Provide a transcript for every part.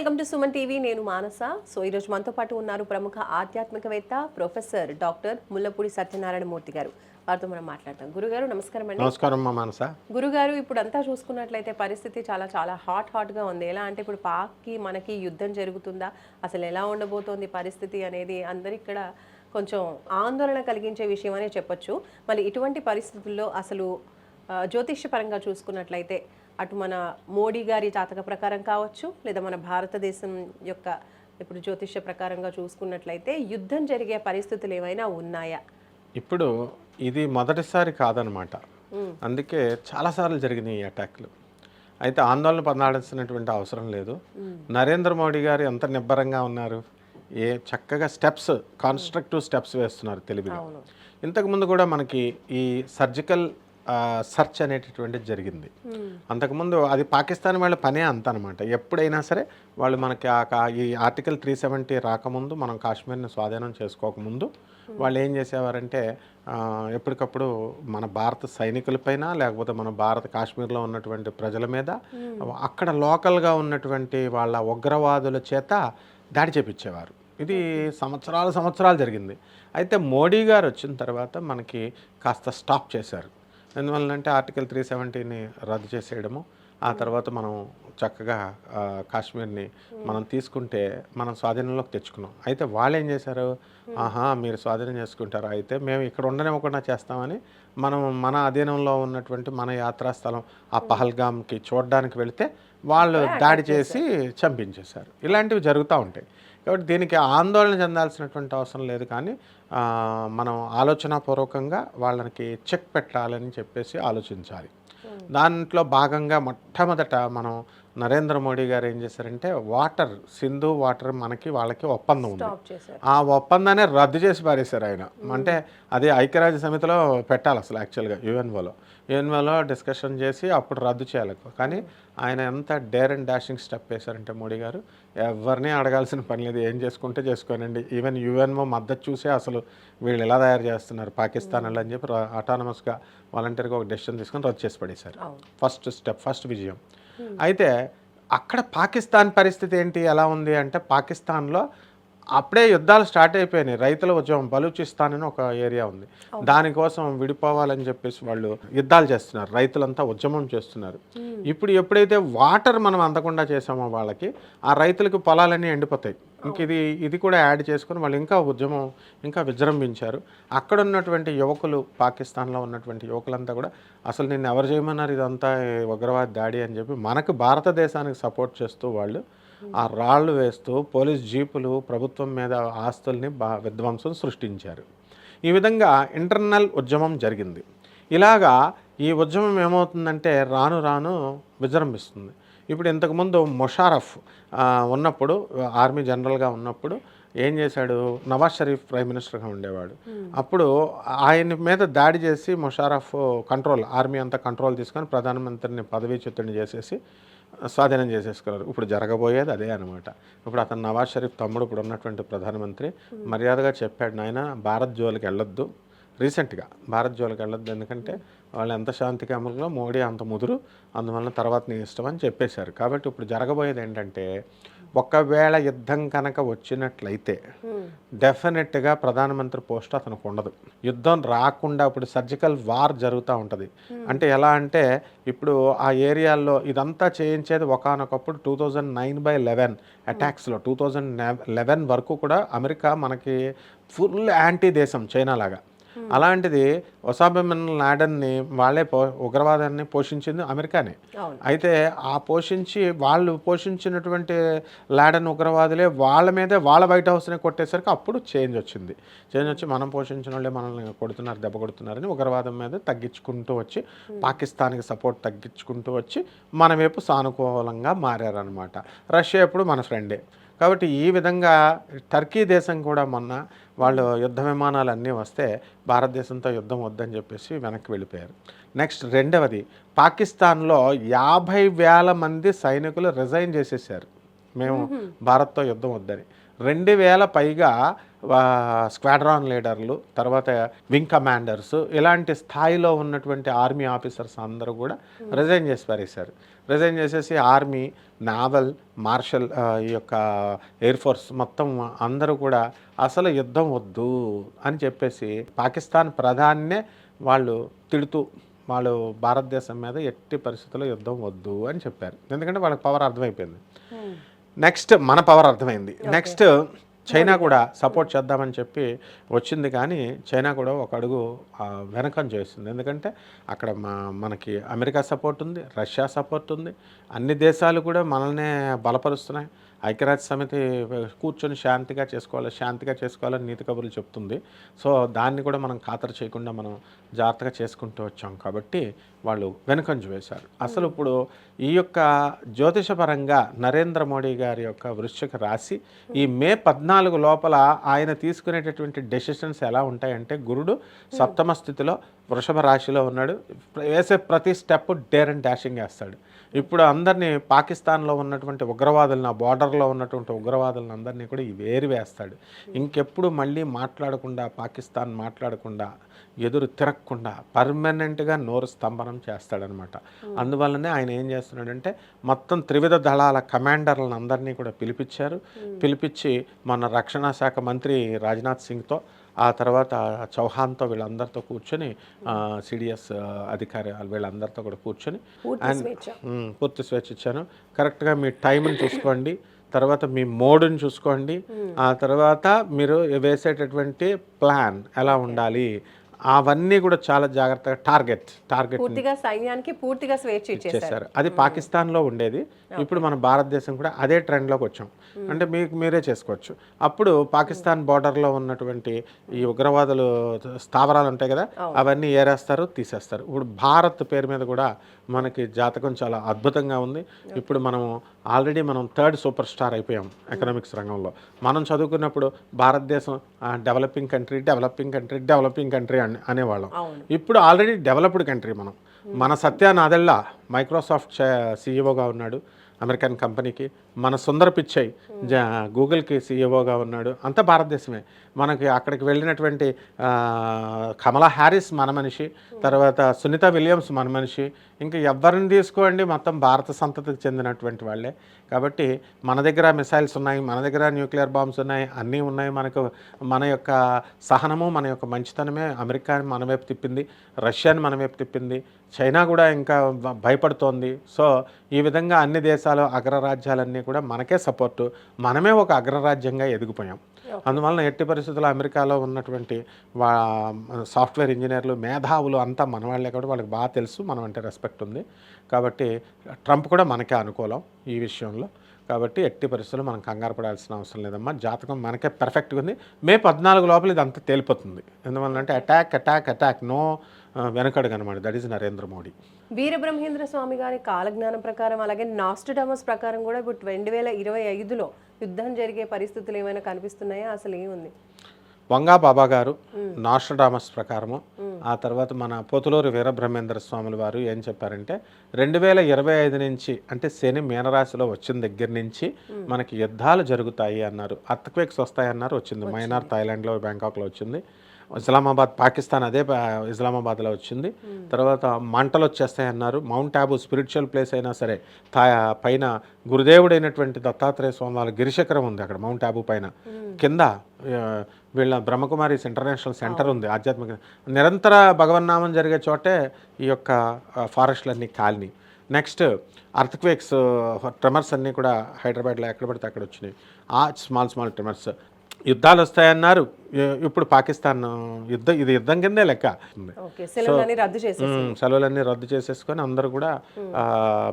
Welcome to Suman TV. నేను మానస. So ఈరోజు మనతో పాటు ఉన్నారు ప్రముఖ ఆధ్యాత్మికవేత్త ప్రొఫెసర్ డాక్టర్ ముల్లపూడి సత్యనారాయణ మూర్తి గారు. వారితో మనం మాట్లాడతాం గురుగారు నమస్కారం అండి. నమస్కారం మనస. గురుగారు ఇప్పుడు అంతా చూసుకున్నట్లయితే పరిస్థితి చాలా చాలా హాట్ హాట్గా ఉంది. ఎలా అంటే ఇప్పుడు పాక్కి మనకి యుద్ధం జరుగుతుందా? అసలు ఎలా ఉండబోతోంది పరిస్థితి అనేది అందరు ఇక్కడ కొంచెం ఆందోళన కలిగించే విషయం అనే చెప్పొచ్చు. మళ్ళీ ఇటువంటి పరిస్థితుల్లో అసలు జ్యోతిష్యపరంగా చూసుకున్నట్లయితే అటు మన మోడీ గారి జాతక ప్రకారం కావచ్చు లేదా మన భారతదేశం యొక్క ఇప్పుడు జ్యోతిష్య ప్రకారంగా చూసుకున్నట్లయితే యుద్ధం జరిగే పరిస్థితులు ఏమైనా ఉన్నాయా? ఇప్పుడు ఇది మొదటిసారి కాదనమాట. అందుకే చాలాసార్లు జరిగినాయి ఈ అటాక్లు. అయితే ఆందోళన పొందాల్సినటువంటి అవసరం లేదు. నరేంద్ర మోడీ గారు ఎంత నిబ్బరంగా ఉన్నారు. ఏ చక్కగా స్టెప్స్ కాన్స్ట్రక్టివ్ స్టెప్స్ వేస్తున్నారు తెలివిగా అవును. ఇంతకుముందు కూడా మనకి ఈ సర్జికల్ సర్చ్ అనేటటువంటిది జరిగింది. అంతకుముందు అది పాకిస్తాన్ వాళ్ళ పనే అంత అనమాట ఎప్పుడైనా సరే వాళ్ళు మనకి ఈ ఆర్టికల్ త్రీ సెవెంటీ రాకముందు మనం కాశ్మీర్ని స్వాధీనం చేసుకోకముందు వాళ్ళు ఏం చేసేవారంటే ఎప్పటికప్పుడు మన భారత సైనికులపైన లేకపోతే మన భారత కాశ్మీర్లో ఉన్నటువంటి ప్రజల మీద అక్కడ లోకల్గా ఉన్నటువంటి వాళ్ళ ఉగ్రవాదుల చేత దాడి చేపించేవారు. ఇది సంవత్సరాలు సంవత్సరాలు జరిగింది. అయితే మోడీ గారు వచ్చిన తర్వాత మనకి కాస్త స్టాప్ చేశారు. ఎందువల్లంటే ఆర్టికల్ త్రీ సెవెంటీని రద్దు చేసేయడము. ఆ తర్వాత మనం చక్కగా కాశ్మీర్ని మనం తీసుకుంటే మనం స్వాధీనంలోకి తెచ్చుకున్నాం. అయితే వాళ్ళు ఏం చేశారు? ఆహా మీరు స్వాధీనం చేసుకుంటారు? అయితే మేము ఇక్కడ ఉండనివ్వకుండా చేస్తామని మనం మన అధీనంలో ఉన్నటువంటి మన యాత్రా స్థలం ఆ పహల్గామ్కి చూడడానికి వెళితే వాళ్ళు దాడి చేసి చంపించేశారు. ఇలాంటివి జరుగుతూ ఉంటాయి. కాబట్టి దీనికి ఆందోళన చెందాల్సినటువంటి అవసరం లేదు కానీ మనం ఆలోచనాపూర్వకంగా వాళ్ళకి చెక్ పెట్టాలని చెప్పేసి ఆలోచించాలి. దాంట్లో భాగంగా మొట్టమొదట మనం నరేంద్ర మోడీ గారు ఏం చేశారంటే వాటర్ సింధు వాటర్ మనకి వాళ్ళకి ఒప్పందం ఉంది. ఆ ఒప్పందాన్ని రద్దు చేసి పారేశారు ఆయన. అంటే అది ఐక్యరాజ్య సమితిలో పెట్టాలి అసలు యాక్చువల్గా యుఎన్ఓలో. యుఎన్ఓలో డిస్కషన్ చేసి అప్పుడు రద్దు చేయాలి. కానీ ఆయన ఎంత డేర్ అండ్ డాషింగ్ స్టెప్ వేశారంటే మోడీ గారు ఎవరిని అడగాల్సిన పని లేదు ఏం చేసుకుంటే చేసుకోనండి. ఈవెన్ యుఎన్ఓ మద్దతు చూసే అసలు వీళ్ళు ఎలా తయారు చేస్తున్నారు పాకిస్తాన్ వాళ్ళు అని చెప్పి అటానమస్గా వాలంటీర్గా ఒక డెసిషన్ తీసుకొని రద్దు చేసి పడేశారు. ఫస్ట్ స్టెప్ ఫస్ట్ విజయం. అయితే అక్కడ పాకిస్తాన్ పరిస్థితి ఏంటి? ఎలా ఉంది? అంటే పాకిస్తాన్లో అప్పుడే యుద్ధాలు స్టార్ట్ అయిపోయినాయి. రైతుల ఉద్యమం బలూచిస్తాన్ అని ఒక ఏరియా ఉంది. దానికోసం విడిపోవాలని చెప్పేసి వాళ్ళు యుద్ధాలు చేస్తున్నారు. రైతులంతా ఉద్యమం చేస్తున్నారు. ఇప్పుడు ఎప్పుడైతే వాటర్ మనం అందకుండా చేసామో వాళ్ళకి ఆ రైతులకు పొలాలన్నీ ఎండిపోతాయి. ఇంక ఇది ఇది కూడా యాడ్ చేసుకొని వాళ్ళు ఇంకా ఉద్యమం ఇంకా విజృంభించారు. అక్కడ ఉన్నటువంటి యువకులు పాకిస్తాన్లో ఉన్నటువంటి యువకులంతా కూడా అసలు నిన్ను ఎవరు చేయమన్నారు? ఇదంతా ఉగ్రవాద దాడి అని చెప్పి మనకు భారతదేశానికి సపోర్ట్ చేస్తూ వాళ్ళు ఆ రాళ్ళు వేస్తూ పోలీస్ జీపులు ప్రభుత్వం మీద ఆస్తుల్ని బా విధ్వంసం సృష్టించారు. ఈ విధంగా ఇంటర్నల్ ఉద్యమం జరిగింది. ఇలాగా ఈ ఉద్యమం ఏమవుతుందంటే రాను రాను విజృంభిస్తుంది. ఇప్పుడు ఇంతకుముందు ముషారఫ్ ఉన్నప్పుడు ఆర్మీ జనరల్గా ఉన్నప్పుడు ఏం చేశాడు? నవాజ్ షరీఫ్ ప్రైమ్ మినిస్టర్గా ఉండేవాడు. అప్పుడు ఆయన మీద దాడి చేసి ముషారఫ్ కంట్రోల్ ఆర్మీ అంతా కంట్రోల్ తీసుకొని ప్రధానమంత్రిని పదవీచ్యుతుడిని చేసేసి స్వాధీనం చేసేసుకున్నారు. ఇప్పుడు జరగబోయేది అదే అనమాట ఇప్పుడు అతను నవాజ్ షరీఫ్ తమ్ముడు ఇప్పుడు ఉన్నటువంటి ప్రధానమంత్రి. మర్యాదగా చెప్పాడు నాయన భారత్ జోలికి వెళ్ళొద్దు. రీసెంట్గా భారత్ జోలికి వెళ్ళొద్దు ఎందుకంటే వాళ్ళు ఎంత శాంతి అమలులో మోడీ అంత ముదురు. అందువలన తర్వాత నీ ఇష్టం అని చెప్పేశారు. కాబట్టి ఇప్పుడు జరగబోయేది ఏంటంటే ఒకవేళ యుద్ధం కనుక వచ్చినట్లయితే డెఫినెట్గా ప్రధానమంత్రి పోస్ట్ అతనికి ఉండదు. యుద్ధం రాకుండా ఇప్పుడు సర్జికల్ వార్ జరుగుతూ ఉంటుంది. అంటే ఎలా అంటే ఇప్పుడు ఆ ఏరియాల్లో ఇదంతా చేయించేది ఒకనొకప్పుడు two thousand nine by eleven అటాక్స్లో. Two thousand eleven వరకు కూడా అమెరికా మనకి ఫుల్ యాంటీ దేశం చైనా లాగా. అలాంటిది ఒసాబా బిన్ లాడన్ని వాళ్ళే పో ఉగ్రవాదాన్ని పోషించింది అమెరికానే. అయితే ఆ పోషించి వాళ్ళు పోషించినటువంటి లాడన్ ఉగ్రవాదులే వాళ్ళ మీదే వాళ్ళ వైట్ హౌస్ని కొట్టేసరికి అప్పుడు చేంజ్ వచ్చింది. చేంజ్ వచ్చి మనం పోషించిన వాళ్ళే మనల్ని కొడుతున్నారు దెబ్బ కొడుతున్నారని ఉగ్రవాదం మీద తగ్గించుకుంటూ వచ్చి పాకిస్తాన్కి సపోర్ట్ తగ్గించుకుంటూ వచ్చి మన వైపు సానుకూలంగా మారారనమాట రష్యా ఎప్పుడు మన ఫ్రెండే కాబట్టి ఈ విధంగా టర్కీ దేశం కూడా మొన్న వాళ్ళు యుద్ధ విమానాలు అన్నీ వస్తే భారతదేశంతో యుద్ధం వద్దని చెప్పేసి వెనక్కి వెళ్ళిపోయారు. నెక్స్ట్ రెండవది పాకిస్తాన్లో యాభై వేల మంది సైనికులు రిజైన్ చేసేసారు. మేము భారత్తో యుద్ధం వద్దని. రెండు వేల పైగా స్క్వాడ్రాన్ లీడర్లు తర్వాత వింగ్ కమాండర్స్ ఇలాంటి స్థాయిలో ఉన్నటువంటి ఆర్మీ ఆఫీసర్స్ అందరూ కూడా రిజైన్ చేసి పారేశారు. రిజైన్ చేసేసి ఆర్మీ నావల్ మార్షల్ ఈ యొక్క ఎయిర్ ఫోర్స్ మొత్తం అందరూ కూడా అసలు యుద్ధం వద్దు అని చెప్పేసి పాకిస్తాన్ ప్రధాన్నే వాళ్ళు తిడుతూ వాళ్ళు భారతదేశం మీద ఎట్టి పరిస్థితుల్లో యుద్ధం వద్దు అని చెప్పారు. ఎందుకంటే వాళ్ళకి పవర్ అర్థమైపోయింది. నెక్స్ట్ మన పవర్ అర్థమైంది. నెక్స్ట్ చైనా కూడా సపోర్ట్ చేద్దామని చెప్పి వచ్చింది కానీ చైనా కూడా ఒక అడుగు వెనకం చేస్తుంది. ఎందుకంటే అక్కడ మా మనకి అమెరికా సపోర్ట్ ఉంది రష్యా సపోర్ట్ ఉంది. అన్ని దేశాలు కూడా మనల్నే బలపరుస్తున్నాయి. ఐక్యరాజ్య సమితి కూర్చొని శాంతిగా చేసుకోవాలి శాంతిగా చేసుకోవాలని నీతి కబుర్లు చెప్తుంది. సో దాన్ని కూడా మనం ఖాతరు చేయకుండా మనం జాగ్రత్తగా చేసుకుంటూ వచ్చాం. కాబట్టి వాళ్ళు వెనుకంజు వేశారు. అసలు ఇప్పుడు ఈ యొక్క జ్యోతిషపరంగా నరేంద్ర మోడీ గారి యొక్క వృశ్చిక రాశి ఈ మే పద్నాలుగు లోపల ఆయన తీసుకునేటటువంటి డెసిషన్స్ ఎలా ఉంటాయంటే గురుడు సప్తమ స్థితిలో వృషభ రాశిలో ఉన్నాడు. వేసే ప్రతి స్టెప్ డేర్ అండ్ డాషింగ్ వేస్తాడు. ఇప్పుడు అందరినీ పాకిస్తాన్లో ఉన్నటువంటి ఉగ్రవాదులను ఆ బార్డర్లో ఉన్నటువంటి ఉగ్రవాదులను అందరినీ కూడా వేరు వేస్తాడు. ఇంకెప్పుడు మళ్ళీ మాట్లాడకుండా పాకిస్తాన్ మాట్లాడకుండా ఎదురు తిరగకుండా పర్మనెంట్గా నోరు స్తంభన చేస్తాడనమాట. అందువల్లనే ఆయన ఏం చేస్తున్నాడంటే మొత్తం త్రివిధ దళాల కమాండర్లను అందరినీ కూడా పిలిపించారు. పిలిపించి మన రక్షణ శాఖ మంత్రి రాజ్నాథ్ సింగ్తో ఆ తర్వాత చౌహాన్తో వీళ్ళందరితో కూర్చొని సిడిఎస్ అధికారి వీళ్ళందరితో కూడా కూర్చొని అండ్ పూర్తి స్వేచ్ఛ ఇచ్చాను. కరెక్ట్గా మీ టైంని చూసుకోండి తర్వాత మీ మోడ్ని చూసుకోండి ఆ తర్వాత మీరు వేసేటటువంటి ప్లాన్ ఎలా ఉండాలి అవన్నీ కూడా చాలా జాగ్రత్తగా టార్గెట్ టార్గెట్ పూర్తిగా సైన్యానికి పూర్తిగా స్వేచ్ఛ ఇచ్చేసారు అది పాకిస్తాన్లో ఉండేది. ఇప్పుడు మన భారతదేశం కూడా అదే ట్రెండ్లోకి వచ్చాం. అంటే మీకు మీరే చేసుకోవచ్చు. అప్పుడు పాకిస్తాన్ బార్డర్లో ఉన్నటువంటి ఈ ఉగ్రవాదులు స్థావరాలు ఉంటాయి కదా అవన్నీ ఏరేస్తారు తీసేస్తారు. ఇప్పుడు భారత్ పేరు మీద కూడా మనకి జాతకం చాలా అద్భుతంగా ఉంది. ఇప్పుడు మనం ఆల్రెడీ మనం థర్డ్ సూపర్ స్టార్ అయిపోయాం ఎకనామిక్స్ రంగంలో. మనం చదువుకున్నప్పుడు Bharatadesam developing country developing country developing country అనేవాళ్ళం. ఇప్పుడు ఆల్రెడీ డెవలప్డ్ కంట్రీ మనం. మన సత్య నాదెల్లా మైక్రోసాఫ్ట్ సీఈఓగా ఉన్నాడు. అమెరికన్ కంపెనీకి మన సుందర పిచ్చై జా గూగుల్కి సీఈఓగా ఉన్నాడు. అంతా భారతదేశమే. మనకి అక్కడికి వెళ్ళినటువంటి కమలా హ్యారిస్ మన మనిషి తర్వాత సునీత విలియమ్స్ మన మనిషి ఇంకా ఎవరిని తీసుకోండి మొత్తం భారత సంతతికి చెందినటువంటి వాళ్ళే. కాబట్టి మన దగ్గర మిసైల్స్ ఉన్నాయి మన దగ్గర న్యూక్లియర్ బాంబ్స్ ఉన్నాయి అన్నీ ఉన్నాయి మనకు. మన యొక్క సహనము మన యొక్క మంచితనమే అమెరికాని మన వైపు తిప్పింది రష్యాని మన వైపు తిప్పింది. చైనా కూడా ఇంకా భయపడుతోంది. సో ఈ విధంగా అన్ని దేశాలు అగ్రరాజ్యాలన్నీ కూడా మనకే సపోర్టు. మనమే ఒక అగ్రరాజ్యంగా ఎదిగిపోయాం. అందువలన ఎట్టి పరిస్థితుల్లో అమెరికాలో ఉన్నటువంటి వా సాఫ్ట్వేర్ ఇంజనీర్లు మేధావులు అంతా మన వాళ్ళే కాబట్టి వాళ్ళకి బాగా తెలుసు. మనం అంటే రెస్పెక్ట్ ఉంది. కాబట్టి ట్రంప్ కూడా మనకే అనుకూలం ఈ విషయంలో. కాబట్టి ఎట్టి పరిస్థితుల్లో మనం కంగారు పడాల్సిన అవసరం లేదమ్మా. జాతకం మనకే పర్ఫెక్ట్గా ఉంది. మే పద్నాలుగు లోపల ఇది అంతా తేలిపోతుంది. ఎందువల్లంటే అటాక్ అటాక్ అటాక్ నో వెనకడుగు అనమాట దట్ ఈస్ నరేంద్ర మోడీ. వీరబ్రహ్మేంద్ర స్వామి గారి కాలజ్ఞానం ప్రకారం అలాగే నాస్టడామస్ ప్రకారం కూడా ఇప్పుడు రెండు వేల ఇరవై ఐదులో యుద్ధం జరిగే పరిస్థితులు ఏమైనా కనిపిస్తున్నాయా? అసలు ఏముంది? వంగా బాబా గారు నాస్ట్రడామస్ ప్రకారము. ఆ తర్వాత మన పోతులూరు వీరబ్రహ్మేంద్ర స్వాముల వారు ఏం చెప్పారంటే రెండు వేల ఇరవై ఐదు నుంచి అంటే శని మీనరాశిలో వచ్చిన దగ్గర నుంచి మనకి యుద్ధాలు జరుగుతాయి అన్నారు. అర్త్క్వేక్స్ వస్తాయి అన్నారు వచ్చింది. మైనార్ థాయిలాండ్లో బ్యాంకాక్లో వచ్చింది. ఇస్లామాబాద్ పాకిస్తాన్ అదే ఇస్లామాబాద్లో వచ్చింది. తర్వాత మంటలు వచ్చేస్తాయి అన్నారు. మౌంట్ ఆబు స్పిరిచువల్ ప్లేస్ అయినా సరే తా పైన గురుదేవుడైనటువంటి దత్తాత్రేయ స్వామి వాళ్ళ గిరిశకరం ఉంది అక్కడ మౌంట్ ఆబు పైన. కింద వీళ్ళ బ్రహ్మకుమారిస్ ఇంటర్నేషనల్ సెంటర్ ఉంది ఆధ్యాత్మిక. నిరంతర భగవన్నామం జరిగే చోటే ఈ యొక్క ఫారెస్ట్లన్నీ కాలనీ. నెక్స్ట్ అర్త్క్వేక్స్ ట్రెమర్స్ అన్నీ కూడా హైదరాబాద్లో ఎక్కడ పడితే అక్కడ వచ్చినాయి. ఆ స్మాల్ స్మాల్ ట్రెమర్స్. యుద్ధాలు వస్తాయన్నారు. ఇప్పుడు పాకిస్తాన్ యుద్ధం ఇది యుద్ధం కిందే లెక్క. సెలవులన్నీ రద్దు చేసేసుకొని అందరూ కూడా ఆ,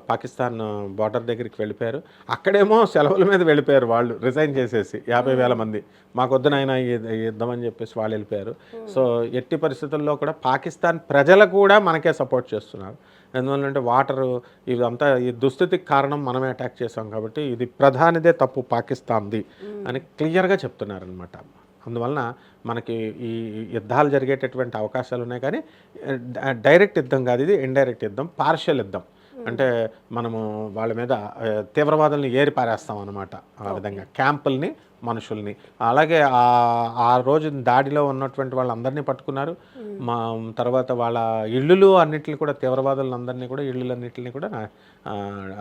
పాకిస్తాన్ బార్డర్ దగ్గరికి వెళ్ళిపోయారు. అక్కడేమో సెలవుల మీద వెళ్ళిపోయారు వాళ్ళు రిజైన్ చేసేసి యాభై వేల మంది. మాకు వద్దునైనా యుద్ధం అని చెప్పేసి వాళ్ళు వెళ్ళిపోయారు. సో ఎట్టి పరిస్థితుల్లో కూడా పాకిస్తాన్ ప్రజలు కూడా మనకే సపోర్ట్ చేస్తున్నారు. ఎందువల్లంటే వాటరు ఇదంతా ఈ దుస్థితికి కారణం మనమే అటాక్ చేసాం కాబట్టి ఇది ప్రధానిదే తప్పు పాకిస్తాన్ది అని క్లియర్గా చెప్తున్నారనమాట అందువలన మనకి ఈ యుద్ధాలు జరిగేటటువంటి అవకాశాలు ఉన్నాయి కానీ డైరెక్ట్ యుద్ధం కాదు ఇది ఇండైరెక్ట్ యుద్ధం పార్షియల్ యుద్ధం. అంటే మనము వాళ్ళ మీద తీవ్రవాదుల్ని ఏరి పారేస్తాం అనమాట ఆ విధంగా. క్యాంపుల్ని మనుషుల్ని. అలాగే ఆ ఆ రోజు దాడిలో ఉన్నటువంటి వాళ్ళందరినీ పట్టుకున్నారు. మా తర్వాత వాళ్ళ ఇళ్ళులు అన్నిటిని కూడా తీవ్రవాదులందరినీ కూడా ఇళ్ళులన్నిటిని కూడా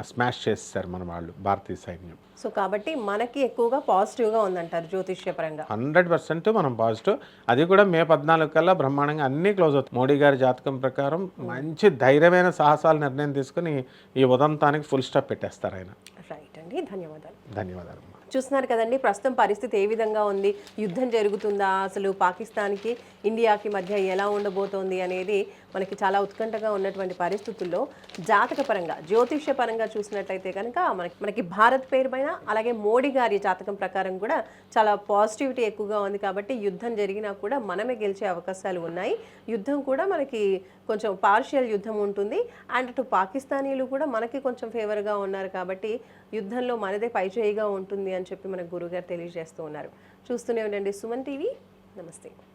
స్మాష్ చేసేసారు మన వాళ్ళు భారతీయ సైన్యం. సో కాబట్టి మనకి ఎక్కువగా పాజిటివ్గా ఉందంటారు జ్యోతిష్యపరంగా. హండ్రెడ్ పర్సెంట్ మనం పాజిటివ్. అది కూడా మే పద్నాలుగు కల్లా బ్రహ్మాండంగా అన్నీ క్లోజ్ అవుతాయి మోడీ గారి జాతకం ప్రకారం మంచి ధైర్యమైన సాహసాలు నిర్ణయం తీసుకుని ఈ ఉదంతానికి ఫుల్ స్టాప్ పెట్టేస్తారు ఆయన. రైట్ అండి. ధన్యవాదాలు. ధన్యవాదాలు. చూస్తున్నారు కదండి ప్రస్తుతం పరిస్థితి ఏ విధంగా ఉంది? యుద్ధం జరుగుతుందా? అసలు పాకిస్తాన్కి ఇండియాకి మధ్య ఎలా ఉండబోతోంది అనేది మనకి చాలా ఉత్కంఠగా ఉన్నటువంటి పరిస్థితుల్లో జాతక పరంగా జ్యోతిష్య పరంగా చూసినట్లయితే కనుక మనకి మనకి భారత్ పేరు పైన అలాగే మోడీ గారి జాతకం ప్రకారం కూడా చాలా పాజిటివిటీ ఎక్కువగా ఉంది కాబట్టి యుద్ధం జరిగినా కూడా మనమే గెలిచే అవకాశాలు ఉన్నాయి. యుద్ధం కూడా మనకి కొంచెం పార్షియల్ యుద్ధం ఉంటుంది. అండ్ అటు పాకిస్తానీలు కూడా మనకి కొంచెం ఫేవర్గా ఉన్నారు కాబట్టి యుద్ధంలో మనదే పైచేయిగా ఉంటుంది అని చెప్పి మన గురుగారు తెలియజేస్తూ ఉన్నారు. చూస్తూనే ఉండండి సుమన్ టీవీ. నమస్తే.